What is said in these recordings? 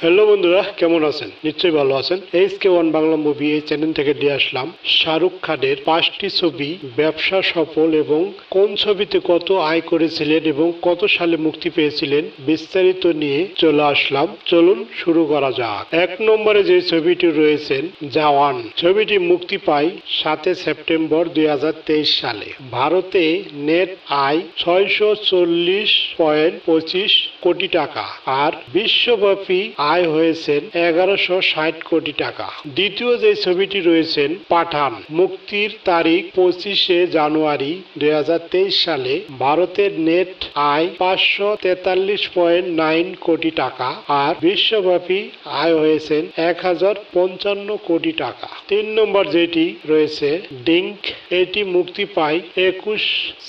Hello বন্ধুরা, কেমন আছেন? নিশ্চয়ই ভালো আছেন। H K one Bangla movie এই চ্যানেল থেকে দিয়ে আসলাম শাহরুখ খানের পাঁচটি ছবি, ব্যবসা সফল এবং কোন ছবিতে কত আয় করেছিলেন এবং কত সালে মুক্তি পেয়েছিলেন বিস্তারিত নিয়ে চলে আসলাম। চলুন শুরু করা যাক। এক নম্বরে যে ছবিটি রয়েছেন, জাওয়ান। ছবিটি মুক্তি পায় সাতে সেপ্টেম্বর দুই হাজার তেইশ সালে। ভারতে নেট আয় ছয়শো চল্লিশ পয়েন্ট পঁচিশ কোটি টাকা। আর বিশ্বব্যাপী আয় হয়েছেন এগারোশো ষাট কোটি টাকা। দ্বিতীয় যে ছবিটি রয়েছেন, পাঠান, মুক্তির তারিখ পঁচিশে জানুয়ারি দুই হাজার তেইশ সালে ভারতের নেট আয় পাঁচশো তেতাল্লিশ পয়েন্ট নাইন কোটি টাকা আর বিশ্বব্যাপী আয় হয়েছেন এক হাজার পঞ্চান্ন কোটি টাকা। তিন নম্বর যেটি রয়েছে, ডিঙ্ক, এটি মুক্তি পায় একুশ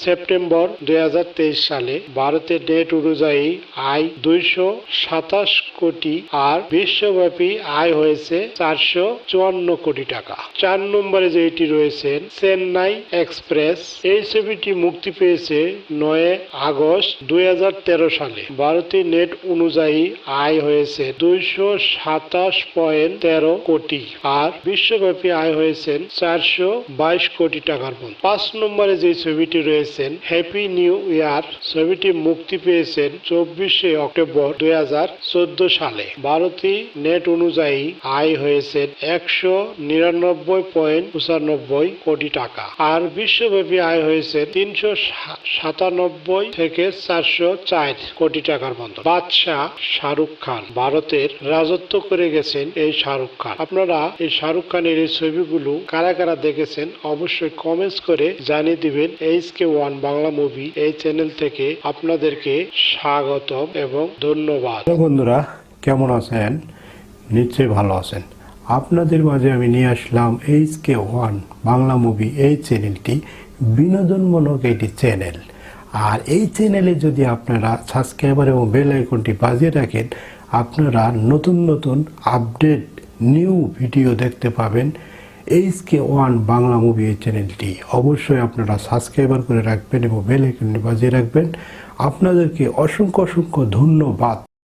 সেপ্টেম্বর দুই হাজার তেইশ সালে। ভারতের নেট অনুযায়ী আয় দুইশো সাতাশ কোটি আর বিশ্বব্যাপী আয় হয়েছে চারশো চুয়ান্ন কোটি টাকা। চার নম্বরে যেটি রয়েছেন চেন্নাই এক্সপ্রেস। এই ছবিটি মুক্তি পেয়েছে নয় আগস্ট দুই হাজার তেরো সালে। ভারতীয় নেট অনুযায়ী আয় হয়েছে দুইশো সাতাশ পয়েন্ট তেরো কোটি আর বিশ্বব্যাপী আয় হয়েছেন চারশো বাইশ কোটি টাকার মতো। পাঁচ নম্বরে যে ছবিটি রয়েছেন হ্যাপি নিউ ইয়ার, ছবিটি মুক্তি পেয়েছেন চব্বিশে অক্টোবর দুই হাজার চোদ্দ সালে ভারতী নেট অনুযায়ী আয় হয়েছে একশো নিরানব্বই পয়েন্ট পঁচানব্বই কোটি টাকা আর বিশ্বব্যাপী আয় হয়েছে তিনশো সাতানব্বই থেকে চারশো চার কোটি টাকার মতো। বাদশাহ শাহরুখ খান ভারতের রাজত্ব করে গেছেন এই শাহরুখ খান। আপনারা এই শাহরুখ খানের এই ছবিগুলো কারা কারা দেখেছেন অবশ্যই কমেন্টস করে জানিয়ে দিবেন। H K one Bangla movie এই চ্যানেল থেকে আপনাদেরকে স্বাগতম এবং ধন্যবাদ। বন্ধুরা, কেমন আছেন? নিশ্চয়ই ভালো আছেন। আপনাদের মাঝে আমি নিয়ে আসলাম H K one Bangla movie এই চ্যানেলটি, বিনোদনমূলক একটি চ্যানেল। আর এই চ্যানেলে যদি আপনারা সাবস্ক্রাইবার এবং বেল আইকনটি বাজিয়ে রাখেন, আপনারা নতুন নতুন আপডেট, নিউ ভিডিও দেখতে পাবেন। H K one Bangla movie এই চ্যানেলটি অবশ্যই আপনারা সাবস্ক্রাইবার করে রাখবেন এবং বেল আইকনটি বাজিয়ে রাখবেন। আপনাদেরকে অসংখ্য অসংখ্য ধন্যবাদ।